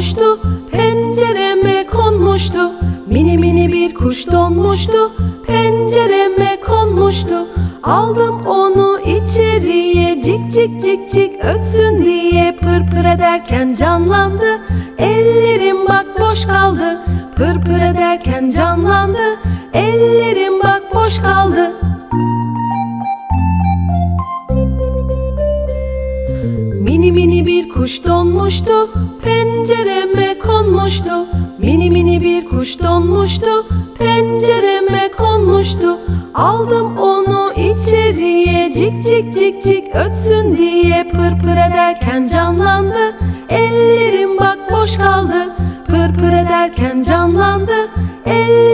donmuştu Pencereme konmuştu. Mini mini bir kuş donmuştu Pencereme konmuştu. Aldım onu içeriye Cik cik cik cik ötsün diye. Pır pır ederken canlandı Ellerim bak boş kaldı. Pır pır ederken canlandı Ellerim bak boş kaldı. Mini mini bir kuş donmuştu Pencereme konmuştu. Mini mini bir kuş donmuştu. Pencereme konmuştu. Aldım onu içeriye Cik cik cik cik ötsün diye Pır pır ederken canlandı. Ellerim bak boş kaldı. Pır pır ederken canlandı. Ellerim